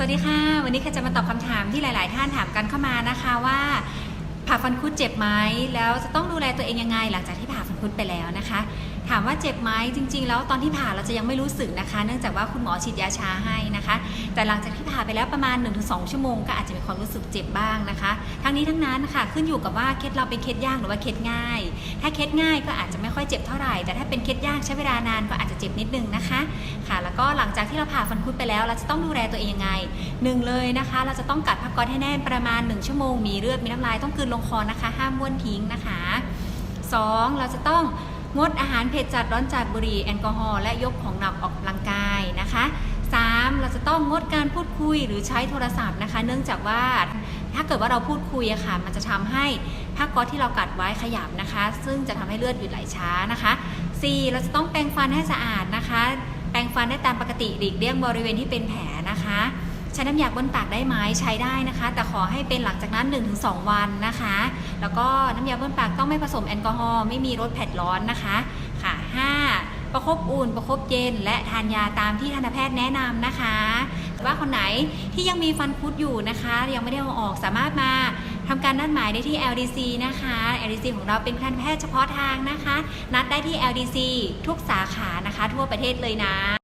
สวัสดีค่ะ วันนี้ค่ะจะมาตอบคำถามที่หลาย ๆ ท่านถามกันเข้ามานะคะว่า ผ่าฟันคุดเจ็บไหมแล้วจะต้องดูแลตัวเองยังไง หลังจากที่ผ่าฟันคุดไปแล้วนะคะ ถามว่าเจ็บไหมจริง ๆ แล้วตอนที่ผ่าเราจะยังไม่รู้สึกนะคะ เนื่องจากว่าคุณหมอฉีดยาชาให้นะคะ แต่หลังจากที่ผ่าไปแล้วประมาณ 1-2 ชั่วโมงก็อาจจะมีความรู้สึกเจ็บบ้างนะคะ ทั้งนี้ทั้งนั้นค่ะขึ้นอยู่กับว่าเคสเราเป็นเคสยากหรือว่าเคสง่าย ถ้าเคสง่ายก็อาจจะไม่ค่อยเจ็บเท่าไหร่ แต่ถ้าเป็นเคสยากใช้เวลานานก็อาจจะเจ็บนิดนึงนะคะค่ะ แล้วก็หลังจากที่เราผ่าฟันคุดไปแล้ว เราจะต้องดูแลตัวเองยังไงหนึ่งเลยนะคะ เราจะต้องกัดผ้าก๊อซให้แน่นประมาณ 1 ชั่วโมงมีเลือดมีน้ำลายต้องกืนลงคอนะคะห้ามบ้วนทิ้งนะคะ 2. เราจะต้องงดอาหารเผ็ดจัดร้อนจัดบุหรี่แอลกอฮอล์และยกของหนักออกกำลังกายนะคะ 3. เราจะต้องงดการพูดคุยหรือใช้โทรศัพท์นะคะ เนื่องจากว่าถ้าเกิดว่าเราพูดคุยอะค่ะ มันจะทำให้ผ้าก๊อซที่เรากัดไว้ขยับนะคะ ซึ่งจะทำให้เลือดหยุดไหลช้านะคะ 4. เราจะต้องแปรงฟันให้สะอาดนะคะ แปรงฟันได้ตามปกติหลีกเลี่ยงบริเวณที่เป็นแผลนะคะ ช้น้ำยาบนปากได้ไหมใช้ได้นะคะ แต่ขอให้เป็นหลังจากนั้น 1-2 วันนะคะ แล้วก็น้ำยาบนปากต้องไม่ผสมแอลกอฮอล์ไม่มีรสเผ็ดร้อนนะคะค่ะ 5. ประคบอุ่นประคบเย็น และทานยาตามที่ทันตแพทย์แนะนำนะคะ ว่าคนไหนที่ยังมีฟันคุดอยู่นะคะ ยังไม่ได้เอาออกสามารถมาทำการนัดหมายได้ที่ LDC นะคะ LDC ของเราเป็นทันตแพทย์เฉพาะทางนะคะ นัดได้ที่ LDC ทุกสาขานะคะ ทั่วประเทศเลยนะ